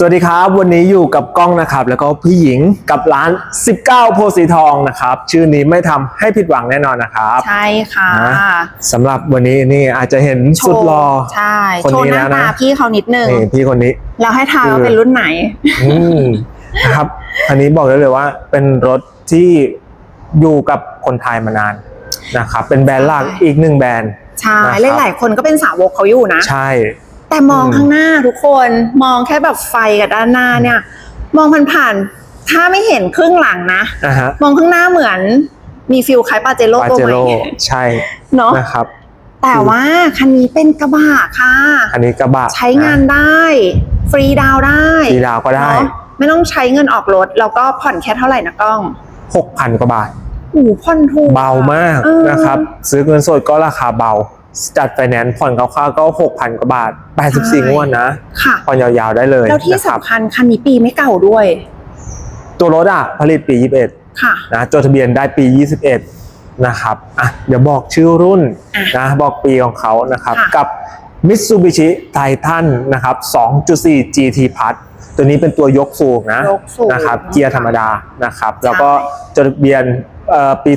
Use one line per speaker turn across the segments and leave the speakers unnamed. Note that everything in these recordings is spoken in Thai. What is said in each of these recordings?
สวัสดีครับ วันนี้อยู่กับกล้องนะครับ แล้วก็พี่หญิงกับร้าน 19 โพธิ์สีทองนะครับ ชื่อนี้ไม่ทำให้ผิดหวังแน่นอนนะครับ
ใช่ค่ะ
นะสำหรับวันนี้นี่อาจจะเห็น
โช
สุด
ว์
รอ
ใช่
คน
โชว์
นี้
หน้า
แล้วนะ
ตาพี่เขานิดนึง
นี่พี่คนนี้
แล้วให้ทายว่า
คือ
เป็นรุ่นไหน
อืมนะครับ อันนี้บอกได้เลยว่าเป็นรถที่อยู่กับคนไทยมานานนะครับเป็นแบรนด์หลัก
ใช่
อีกหนึ่งแบรนด์
ใช่
นะครับ
หลายๆคนก็เป็นสาวกเขาอยู่นะ
ใช่
แต่มอง
อืม
ข้างหน้าทุกคนมองแค่แบบไฟกับด้านหน้าเนี่ย มองผ่านๆถ้าไม่เห็นครึ่งหลังนะ
นะฮะ
มองข้างหน้าเหมือนมีฟิลคล้ายปาเจโร่
ปา
ตัว
เจ
ใหม่
โร่ใช่
เนาะ
นะครับ
แต่ว่าคันนี้เป็นกระบะค่ะ
อันนี้กระบะ
ใช้งานได้ ฟรีดาวน์ได้
สีดาวก็ได้
เนอะไม่ต้องใช้เงินออกรถ แล้วก็ผ่อนแค่เท่าไหร่นะกล้อง
6,000กว่าบาท
โอ้โหผ่อนถูก
เบามาก
เออ
นะครับ ซื้อเงินสดก็ราคาเบา จัดไฟแนนซ์ผ่อนคร่าวๆก็ 6,000 กว่าบาท 84 งวดนะ
ค่ะ
ผ่อนยาวๆได้เลย
แล้วที่
นะครับ
สำคัญคันนี้ปีไม่เก่าด้วย
ตัวรถอะ ผลิตปี
ค่ะ
21นะจดทะเบียนได้ปี 21 นะครับอะเดี๋ยวบอกชื่อรุ่น
อะ
นะบอกปีของเขานะครับ
ค่ะ
กับ Mitsubishi Titan นะครับ 2.4 GT Plus ตัวนี้เป็นตัวยกสูงนะ
ยกสูง
นะครับ เกียร์ธรรมดานะครับ แล้วก็
ใช่
จดทะเบียนเอ่อปี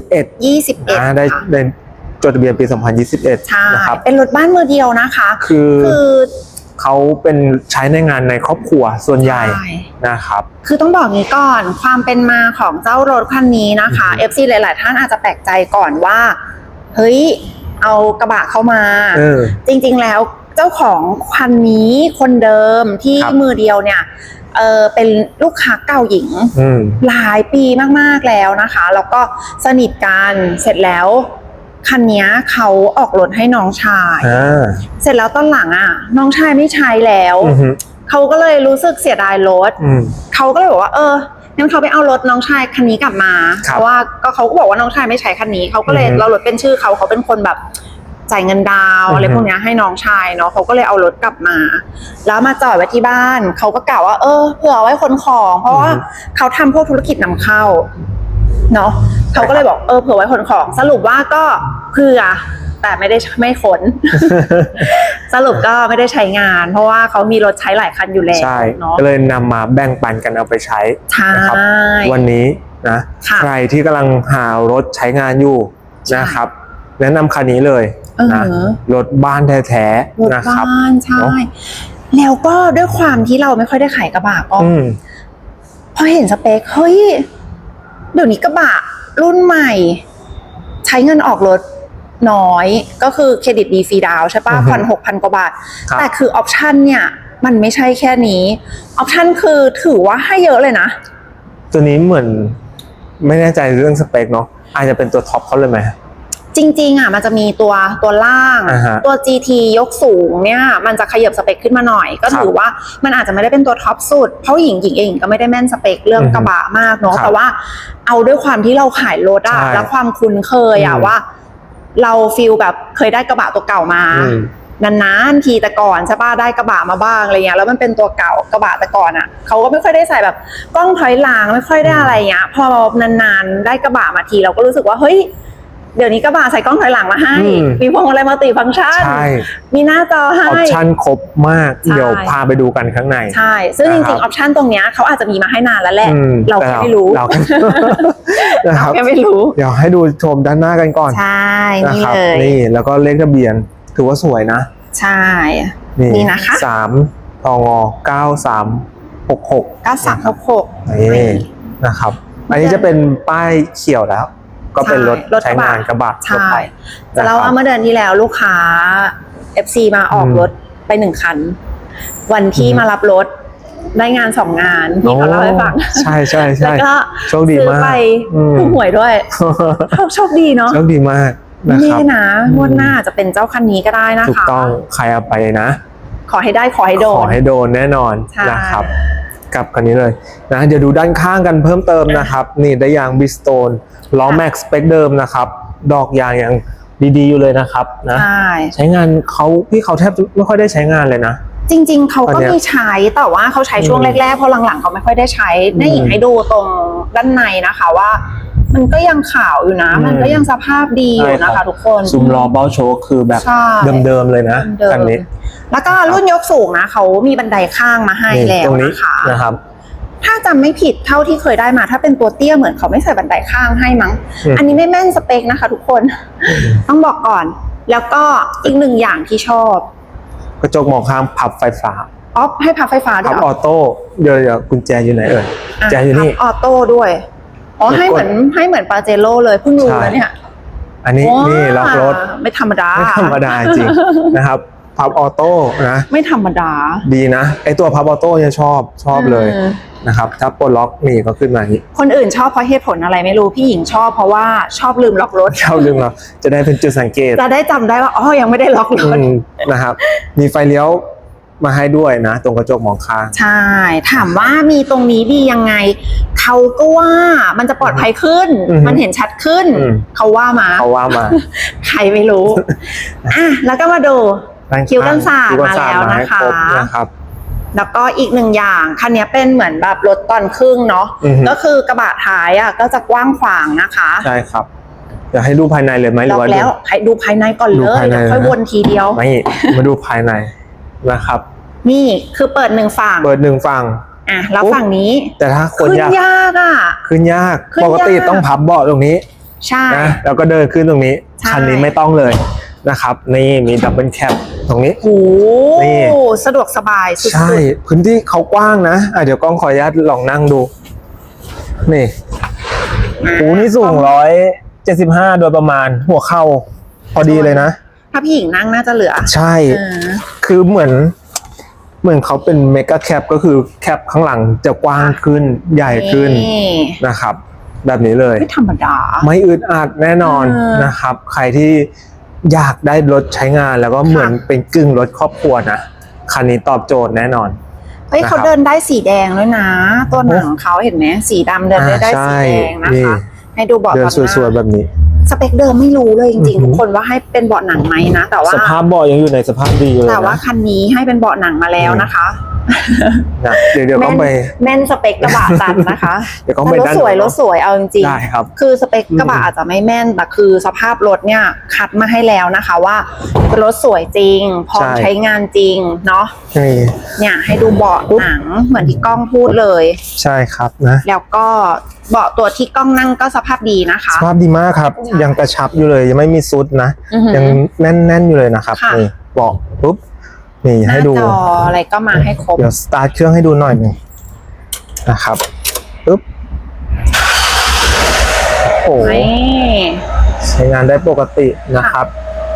2021
21
อ่าได้
ค่ะ
ได้ จดทะเบียนปี 2021
ใช่
นะครับ
เป็นรถบ้านมือเดียวนะคะ
คือ
คือ
เขาเป็นใช้ในงานในครอบครัวส่วนใหญ่
ใช่
นะครับ
คือต้องบอกงี้ก่อนความเป็นมาของเจ้ารถคันนี้นะคะ
อือฮึ
FC หลาย ๆ ท่านอาจจะแปลกใจก่อนว่า เฮ้ย เอากระบะเข้ามา
เออ
จริง ๆ แล้วเจ้าของคันนี้คนเดิมที่
ครับ
มือเดียวเนี่ยเออเป็นลูกค้าเก่าหญิง
อืม
หลายปีมากๆแล้วนะคะ แล้วก็สนิทกันเสร็จแล้ว คันเนี้ยเขาออกรถให้น้องชาย
อ่า
เสร็จแล้วตอนหลังอะ น้องชายไม่ใช้แล้ว
อือฮึ
เขาก็เลยรู้สึกเสียดายรถ
อืม
เขาก็เลยบอกว่า เอองั้นเขาไปเอารถน้องชายคันนี้กลับมา
ครับ
เพราะว่าก็เขาก็บอกว่าน้องชายไม่ใช้คันนี้ เขาก็เลย
อือฮึ
เรารถเป็นชื่อเขาเขาเป็นคนแบบจ่ายเงินดาวน์
อือฮึ
อะไรพวกเนี้ยให้น้องชายเนาะเขาก็เลยเอารถกลับมา แล้วมาจอดไว้ที่บ้าน เขาก็กล่าวว่า เออเผื่อเอาไว้ขนของ เพราะว่าเขาทำพวกธุรกิจนำเข้า เนาะเขาก็เลยบอกเออเผื่อไว้ขนของสรุปว่าก็เผื่อแต่ไม่ได้ไม่ขน สรุปก็ไม่ได้ใช้งาน เพราะว่าเขามีรถใช้หลายคันอยู่แล้ว
ใช่
เนาะ
ก็เลยนำมาแบ่งปันกันเอาไปใช้
ใช่
นะครับวันนี้นะ
ค่ะ
ใครที่กำลังหารถใช้งานอยู่
ใช่
นะครับ แนะนำคันนี้เลย
เออ
นะรถบ้านแท้
รถ
ๆนะครับ
บ้านใช่
เนอะ
แล้วก็ด้วยความที่เราไม่ค่อยได้ขายกระบะก็
อืม
พอเห็นสเปคเฮ้ย เดี๋ยวนี้กระบะรุ่นใหม่ ใช้เงินออกรถน้อยก็คือเครดิตดีฟรีดาวน์ใช่ปะ
อือฮึ
ผ่อนหกพันกว่าบาท
ครับ
แต่คือออปชันเนี่ย มันไม่ใช่แค่นี้ออปชันคือถือว่าให้เยอะเลยนะ
ตัวนี้เหมือนไม่แน่ใจเรื่องสเปคเนาะอาจจะเป็นตัวท็อปเขาเลยไหม
จริงๆอะมันจะมีตัวตัวล่าง
อ่าฮะ
ตัว GT ยกสูงเนี่ย มันจะขยับสเปคขึ้นมาหน่อย ก็ถือว่ามันอาจจะไม่ได้เป็นตัวท็อปสุด เพราะหญิงหญิงเองก็ไม่ได้แม่นสเปคเรื่อง
อือฮึ
กระบะมากเนาะ
ครับ
แต่ว่าเอาด้วยความที่เราขายรถอะ
ใช่
แล้วความคุ้นเคยอะ
อืม
ว่า เราฟีลแบบเคยได้กระบะตัวเก่ามา
อืม
นานๆทีแต่ก่อนใช่ป่ะได้กระบะมาบ้างอะไรเงี้ยแล้วมันเป็นตัวเก่ากระบะแต่ก่อนอะเขาก็ไม่ค่อยได้ใส่แบบกล้องถอยหลังไม่ค่อยได้อะไรเงี้ยพอนานๆได้กระบะมาทีเราก็รู้สึกว่าเฮ้ย เดี๋ยวนี้กระบะใส่กล้องถอยหลังมาให้
อืม
มีพวงมาลัยมัลติฟังก์ชัน
ใช่
มีหน้าจอ
อ
ให้
อปชั่นครบมาก
ใช่
เดี๋ยวพาไปดูกันข้างใน
ใช่ ซึ่งจ
นะครั
ริ
บ
งๆออปชันตรงเนี้ยเขาอาจจะมีมาให้นานแล้วแหละ
อืม
เรา
แต่
แค่ไม่รู้
เรานะค
เรา
รับ
แค่ไม่รู้
เดี๋ยวให้ดูชมด้านหน้ากันก่อน
ใช่
นะ
นี่
ครับ
เลย
นี่แล้วก็เลขทะเบียน ถือว่าสวยนะ
ใช่
นี่
นี่นะคะ
สามทองเก้าสามหกหก
เก้าสามหกหก
นี่นะครับ อันนี้จะเป็นป้ายเขียวแล้ว ก็เป็นรถ
รถก
ใช้
ระบะ
งานกระบะ
ใช่
ทั่วไป
แต่เราเอาเมื่อเดือนที่แล้วลูกค้า FC มาออก
อืม
รถไปหนึ่งคัน วันที่
อืม
มารับรถได้งานสองงานพี่เขาเล่าให้ฟัง
ใช่ใช่
แล้
ใช่
วก็
โชคดี
ซื้อ
มาก
ไป
อืม
ถูกหวยด้วยโชคดีเนาะ
โชคดีมากนะ
นี่
ครับ
นะงวดหน้าจะเป็นเจ้าคันนี้ก็ได้นะ
ถูก
คะ
ต้องใครเอาไปนะ
ขอให้ได้ขอให้โด
ขอนให้โดนแน่นอน
ใช่
นะครับ กับคันนี้เลยนะเดี๋ยวดูด้านข้างกันเพิ่มเติมนะครับ นี่ได้ยางบิสโตนล้อแม็กสเปคเดิมนะครับ ดอกยางยังดีๆอยู่เลยนะครับนะ
ใช่
ใช้งานเขาพี่เขาแทบไม่ค่อยได้ใช้งานเลยนะ
จริง ๆเขา
อัน
ก็
เนี้ย
มีใช้แต่ว่าเขาใช้ช่วง
อืม
แรกๆเพราะหลังๆเขาไม่ค่อยได้ใช้
อืม
ได้หญิงให้ดูตรงด้านในนะคะว่ามันก็ยังขาวอยู่นะ
อืม
มันก็ยังสภาพดีอยู่นะ
ใช่ครั
คะ
บ
ทุกคน
ซุมล้อเบ้าโชคคือแบบ
ใช่
เดิมๆเลยนะ
เดิมๆ
คันนี้
แล้วก็รุ่นยกสูงนะเขามีบันไดข้างมาให้
นี่
แล้ว
ตรงนี้
นะคะ
นะครับ
ถ้าจำไม่ผิดเท่าที่เคยได้มา ถ้าเป็นตัวเตี้ยเหมือนเขาไม่ใส่บันไดข้างให้มั้ง
อืม
อันนี้ไม่แม่นสเปคนะคะ ทุกคนต้องบอกก่อน แล้วก็อีกหนึ่งอย่างที่ชอบ
กระจกมองข้างพับไฟฟ้า
ออฟให้พับไฟฟ้าด้ว
พั
ย
บ
เหร
อ
อ
อโต้เดี๋ยวเดี๋ยวกุญแจอยู่ไหนเอ่ย
อะ
แจอยู่นี่
พับออโต้ด้วยอ๋อให้เหมือนให้เหมือนปาเจโร่เลยเพิ่งรู้
ใช่
นะเนี่ย
อันนี้นี่ล็อกรถ
ว้าไม่ธรรมดา
ไม่ธรรมดาจริงนะครับ พับออโต้นะ
ไม่ธรรมดา
ดีนะไอตัวพับออโต้เนี่ยชอบชอบเลย
ม
นะครับถ้าปลดล็อกนี่ก็ขึ้นมาอย่างนี้
คนอื่นชอบเพราะเหตุผลอะไรไม่รู้พี่หญิงชอบเพราะว่าชอบลืมล็อกรถ
เข้าลืมเราจะได้เป็นจุดสังเกต
จะได้จำได้ว่าอ๋อยังไม่ได้ล็อกร
อื
ถ
มนะครับ มีไฟเลี้ยวมาให้ด้วยนะ ตรงกระจกมองข้าง
ใช่ ถามว่ามีตรงนี้ดียังไง เขาก็ว่ามันจะปลอดภัยขึ้น
อือฮึ
มันเห็นชัดขึ้น
อืม
เขาว่ามา
เขาว่ามา
ใครไม่รู้อะแล้วก็มาดู
ด้ข้ง
คิ้วกันศาสตร์
คิ้กันศสตร์
มาแล้ว
ให้
นะคะ
ครบนะครับ
แล้วก็อีกหนึ่งอย่างคันนี้เป็นเหมือนแบบรถตอนครึ่งเนาะ
อือฮึ
ก็คือกระบะท้ายอะก็จะกว้างขวางนะคะ
ใช่ครับเดี๋ยวให้ดูภายในเลยไหมหรื
ล็
อ
อก
ว่า
แล้วให้ดูภายในก่อน
ดู
เลย
ภายใน
เดี๋ยวค่อย
นะ
วนทีเดียว
ไม่มาดูภายในนะครับ
นี่คือเปิดหนึ่งฝั่ง
เปิดหนึ่งฝั่ง
อะแล้ว
ปุ๊บ
ฝั่งนี้
แต่ถ้าคน
ขึ้น
ยาก
ยากอะ
ขึ้นยาก
ขึ้น
ปกติ
ยาก
ต้องพับเบาะตรงนี้
ใช่
นะแล้วก็เดินขึ้นตรงนี้
ใช่
คันนี้ไม่ต้องเลยนะครับ นี่มีดับเบิลแคป ตรงนี้
โอ้โห
นี่
สะดวกสบายสุด
ใช่ พื้นที่เขากว้างนะอะเดี๋ยวกล้องขออนุญาตลองนั่งดู นี่
ๆ
หูนี่สูงร้อยเจ็ดสิบห้าโดยประมาณ หัวเข่าพอดีเลยนะ
ถ้าพี่หญิงนั่งน่าจะเหลือ
ใช่
เออ
คือเหมือน เหมือนเขาเป็นเมกะแคปก็คือแคปข้างหลังจะกว้างขึ้นใหญ่ขึ้น
นี่
นะครับ แบบนี้เลย
ไม่ธรรมดา
ไม่อึดอัดแน่นอน
เออ
นะครับ ใครที่ อยากได้รถใช้งานแล้วก็เหมือนเป็นกึ่งรถครอบครัวนะคันนี้ตอบโจทย์แน่นอน
เฮ้ย
นะครับ
เขาเดินได้สีแดงด้วยนะ ตัวหนังเขาเห็นไหมสีดำเดินได้ได้
อ่า
สี
ใช่
แดงนะ
นี่
คะให้ดูเบาะ
เดิน
ตอนหน้า
สวยๆแบบนี้
สเปคเดิมไม่รู้เลยจริง
อือหือ
ๆทุกคนว่าให้เป็นเบาะหนังไหมนะแต่ว่า
สภาพเบาะยังอยู่ในสภาพดีอยู่เลย
แต่ว่า
นะ
คันนี้ให้เป็นเบาะหนังมาแล้วนะคะ
นะเดี๋ยวเดี๋ยวก็ไป
แม่นสเปคกระบะตัดนะคะ
เดี๋ยวก็
แต่
ไป
รถ
ด้าน
สวย
โน้น
รถสวยเอาจริงๆ
ได้ครับ
คือสเปคกระบะ
อืม
อาจจะไม่แม่นแต่คือสภาพรถเนี่ยคัดมาให้แล้วนะคะว่ารถสวยจริง พร้อม
ใช่
ใช้งานจริงเนาะ
นี่
เนี่ยให้ดูเบาะหนังเหมือนที่กล้องพูดเลย
ใช่ครับนะ
แล้วก็เบาะตัวที่กล้องนั่งก็สภาพดีนะคะ
สภาพดีมากครับ
ใช่
ยังกระชับอยู่เลยยังไม่มีซุดนะ
อือหือ
ยังแน่นๆอยู่เลยนะครับ
ค่ะ
นี่เบอกปุ๊บ นี่
หน้า
ให้ดู
จออะไรก็มาให้ครบ
เดี๋ยวสตาร์ทเครื่องให้ดูหน่อยหนึ่งนะครับปุ๊บโอ้โห
นี่
ใช้งานได้ปกตินะครับ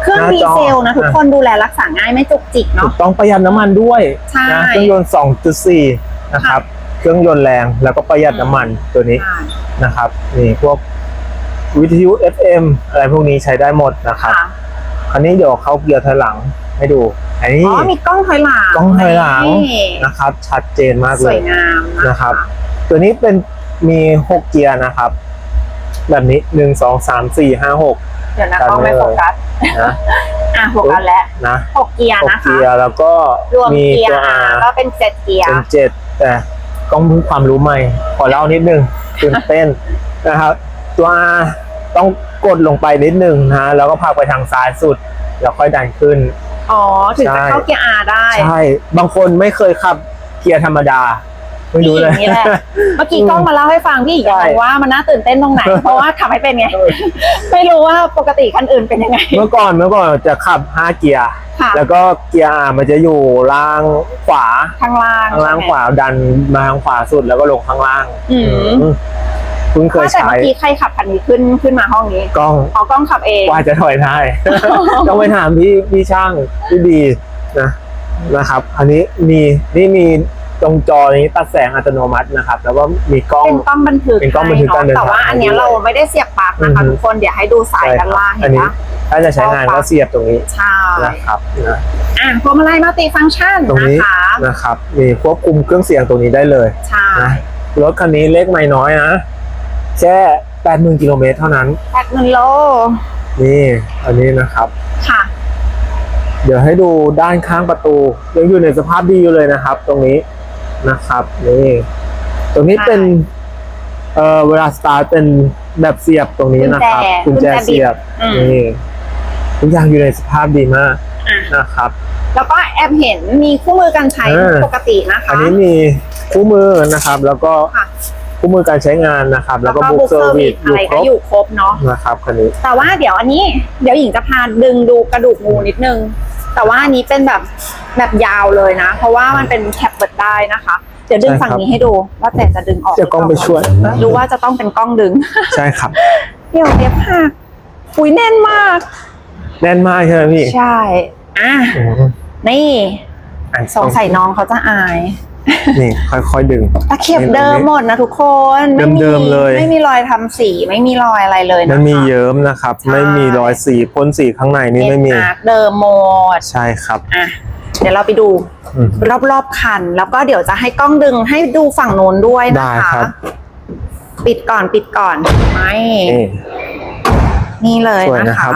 เครื่อง
หน้า
ดี
จอ
เซลนะทุกคนดูแลรักษาง่ายไม่จุกจิก
ถู
เนาะ
กต้องประหยัดน้ำมันด้วย
ใช่
นะเครื่องยนต์ 2.4 นะครับ เครื่องยนต์แรงแล้วก็ประหยัดน้ำมันตัวนี้
ใช่
นะครับนี่พวกวิทยุ FM อะไรพวกนี้ใช้ได้หมดนะครับ
ค่ะ
คันนี้เดี๋ยวเข้าเกียร์ถอยหลัง ให้ดูอันนี้
อ๋อมีกล้องถอยหลัง
กล้องถอยหลัง
นี่
นะครับ ชัดเจนมาก
ส
เล
วยยงามนะ
นะครับ ตัวนี้เป็นมี6เกียร์นะครับ แบบนี้1 2 3 4 5 6
เดี๋ยวนะกล้องไม่โฟกัส
นะ
อะโฟกัสแล้ว
นะ
หกเกียร์
หก
นะคะ
เกียร์แล้วก็
รวม
มี
เกีย
ตัว
ร์
R
ก็เป็นเจ็ดเกียร์
เป็นเจ็ดแต่กล้องเพิ่งความรู้ใหม่ ขอเล่านิดนึงตื่นเต้นนะครับ ตัว R ต้องกดลงไปนิดนึงนะแล้วก็พาไปทางซ้ายสุด แล้วค่อยดันขึ้น
อ๋อ ถึงจะ
ใช่
เข้าเกียร์ R ได้
ใช่ บางคนไม่เคยขับเกียร์ธรรมดาไม่รู้เลย
พี่หญิงนี่แหละเมื่อกี้กล้องมาเล่าให้ฟังพี่อีก
ใช่
บอกว่ามันน่าตื่นเต้นตรงไหน เพราะว่าขับไม่เป็นไง ไม่รู้ว่าปกติคันอื่นเป็นยังไง
เมื่อก่อนเมื่อก่อนจะขับ5เกียร์
ค่ะ
แล้วก็เกียร์ R มันจะอยู่ล่างขวา
ข้างล่าง
ข้างล่าง
ใช่ไหม
ขวาดันมาทางขวาสุดแล้วก็ลงข้างล่าง
อืม
อืม เพิ่งเคย
ว่าแต่
ใช้
เมื่อกี้ใครขับคันนี้ขึ้นขึ้นมาห้องนี้
กล้อง
อ๋อกล้องขับเอง
กว่าจะถอยได้ ต้องไปถามพี่พี่ช่างพี่ดีนะนะครับ อันนี้มีนี่มีตรงจอนี้ตัดแสงอัตโนมัตินะครับ แล้วก็มีกล้อง
เป็นกล้องบันทึก
เป็นกล้องบันทึกการเดิน
แต่ว่า
ทาง
อันเนี้ย
ด้วย
เราไม่ได้เสียบปลั๊กนะคะ
อือฮึ
ทุกคนเดี๋ยวให้ดูสายด้านล่าง
อั
เห็
น
น
นี้
ปะ
ถ้าจะใช้งานก็เสียบตรงนี้
ใช่
นะครับนะ
อะพวงมาลัยมัลติฟังก์ชัน
ตรง
นะ
นี้
คะ
นะครับมีควบคุมเครื่องเสียงตรงนี้ได้เลย
ใช่
นะรถคันนี้เล็กไม่น้อยนะ แค่แปดหมื่นกิโลเมตรเท่านั้น
แปดหมื่นโล
นี่อันนี้นะครับ
ค่ะ
เดี๋ยวให้ดูด้านข้างประตู ยังอยู่ในสภาพดีอยู่เลยนะครับ ตรงนี้นะครับนี่ตรงนี้
ใช่
เป็นเอ่อเวลาสตาร์ทเป็นแบบเสียบตรงนี้นะครับ
กุ
กุญ
ญ
แจ
แจ
เสียบ
อืม
นี่ทุกอย่างอยู่ในสภาพดีมาก
อะ
นะครับ
แล้วก็แอบเห็นมีคู่มือการใช้
อ่า
ปกตินะคะ
อันนี้มีคู่มือนะครับ แล้วก็
ค่ะ
คู่มือการใช้งานนะครับ แล้วก็บุ๊กเซอร์วิสอ
อะไร
ยู่คร
ก็
บ
อยู่ครบเนาะ
นะครับคันนี้
แต่ว่าเดี๋ยวอันนี้เดี๋ยวหญิงจะพาดึงดูกระดูกงูนิดนึง แต่ว่าอันนี้เป็นแบบแบบยาวเลยนะ เพราะว่ามันเป็นแคปเปิดได้นะคะ เดี๋ยวดึง
ใช่ครับ
ฝั่งนี้ให้ดูว่าแต่จะดึงออก
เดี๋ยวกล้องไปช่วย
หรือว่าจะต้องเป็นกล้องดึง
ใช่ครับ
เดี๋ยวเด็บหักปุยแน่นมาก
แน่นมากใช่ไหมพี่
ใช่ อะ
อืม
นี่
อะ
สงสัยน้องเขาจะอาย
นี่ค่อยๆดึง
ตะเข็บเดิมหมดนะทุกคนไเดิ
มๆเลย
ไม่มีรอยทำสีไม่มีรอยอะไรเลยนะคะ
มันมีเยิ้มนะครับ
ใช่
ไม่มีรอยสีพ่นสีข้างในนี่ไม่มี
เป็นอาร์ตเดิมหมด
ใช่ครับ
อะเดี๋ยวเราไปดู
อืม
รอบๆคัน แล้วก็เดี๋ยวจะให้กล้องดึงให้ดูฝั่งโน้นด้วย
ได้
นะคะ
ครับ
ปิดก่อนปิดก่อนไม่
นี่
นี่เลย
สวย
นะ
นะครั
คะ
บ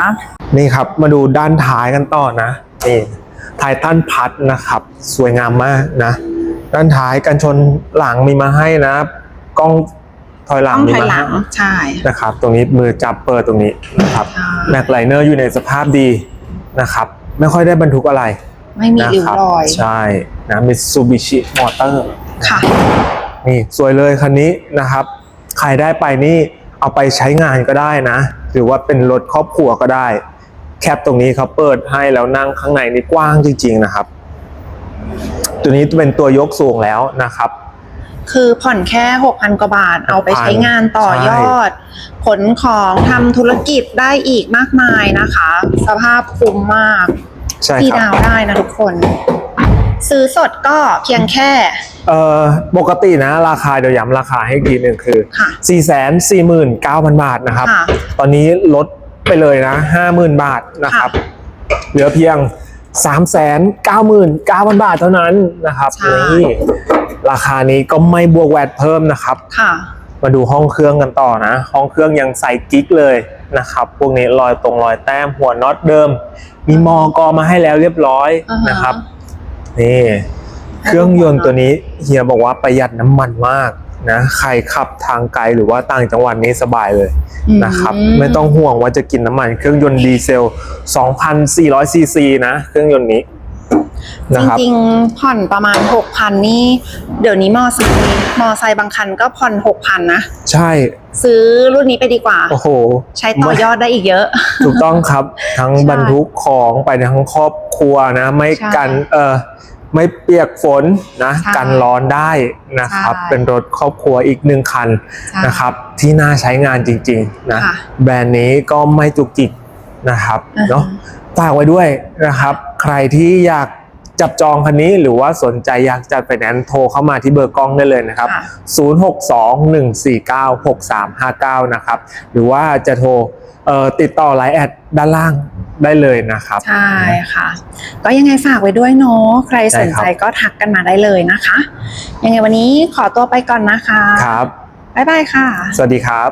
นี่ครับมาดูด้านท้ายกันต่อนะนี่ไททันพัดนะครับ สวยงามมากนะ ด้านท้ายกันชนหลังมีมาให้นะกล้องถอยห
ก
ลั
ล้
ง
อง
มี
ถอย
มา
หลั
ให้
งใช่
นะครับ ตรงนี้มือจับเปิดตรงนี้นะครับ
ใช่
แม็กไลเนอร์อยู่ในสภาพดีนะครับ ไม่ค่อยได้บรรทุกอะไร
ไม่มี
นะ
ริ้ว
ครับ
รอย
ใช่นะมิตซูบิชิมอเตอร์
ค่ะ
นี่สวยเลยคันนี้นะครับ ใครได้ไปนี่เอาไปใช้งานก็ได้นะ หรือว่าเป็นรถครอบครัวก็ได้ แคปตรงนี้เขาเปิดให้แล้วนั่งข้างในนี่กว้างจริง ๆนะครับ ตัวนี้เป็นตัวยกสูงแล้วนะครับ
คือผ่อนแค่หกพันกว่าบาท เอาไปใช้งานต่อยอดขนของทำธุรกิจได้อีกมากมายนะคะ สภาพคุ้มมาก
ใช่
ที่
ครับ
ดาวน์ได้นะทุกคน ซื้อสดก็เพียงแค่
เอ่อปกตินะ ราคาเดี๋ยวย้ำราคาให้อีกทีหนึ่งคือ
ค่ะ
4 4 9 0 0 0 บาทนะครับ
ค่ะ
ตอนนี้ลดไปเลยนะ 50,000 บาทนะครับ เหลือเพียง 399,000 บาทเท่านั้นนะครับ
ใช่
นี่ราคานี้ก็ไม่บวกแวดเพิ่มนะครับ
ค่ะ
มาดูห้องเครื่องกันต่อนะ ห้องเครื่องยังใส่กิ๊กเลยนะครับ พวกนี้รอยตรงรอยแต้มหัวน็อตเดิม มีมอกอมาให้แล้วเรียบร้อย
อ่าฮะ
นะครับนี่เครื่องยนต์ตัวนี้เฮียบอกว่าประหยัดน้ำมันมาก นะใครขับทางไกลหรือว่าต่างจังหวัดนี้สบายเลยนะครับ ไม่ต้องห่วงว่าจะกินน้ำมัน เครื่องยนต์ดีเซล 2,400ซีซีนะเครื่องยนต์นี้
จ
นะครับ
ริงๆ ผ่อนประมาณหกพันนี่ เดี๋ยวนี้มอไซค์มอไซค์บางคันก็ผ่อนหกพันนะ
ใช่
ซื้อรุ่นนี้ไปดีกว่า
โอ้โห
ใช้ต่อยอดได้อีกเยอะ
ถูกต้องครับ ทั้ง
ใช่
บรรทุกของไปทั้งครอบครัวนะ ไม่
ใช่
กัน เออ ไม่เปียกฝนนะ
ใช่
กันร้อนได้นะครับ
ใช่
เป็นรถครอบครัวอีกหนึ่งคัน
ใช่
นะครับ ที่น่าใช้งานจริงๆนะ
ค่ะ
แบรนด์นี้ก็ไม่จุกจิกนะครับ
อือฮึ
เนาะฝากไว้ด้วยนะครับ ใครที่อยากจับจองคันนี้หรือว่าสนใจอยากจัดไฟแนนซ์โทรเข้ามาที่เบอร์กล้องได้เลยนะครับ
ค่ะ
0621496359 นะครับ หรือว่าจะโทรเอ่อติดต่อไลน์แอดด้านล่าง ได้เลยนะครับ
ใช่ค่ะ ก็ยังไงฝากไว้ด้วยเนาะใครสน
ใช่
ใจ
ครับ
ก็ทักกันมาได้เลยนะคะ ยังไงวันนี้ขอตัวไปก่อนนะคะ
ครับ
บ๊ายบายค่ะ
สวัสดีครับ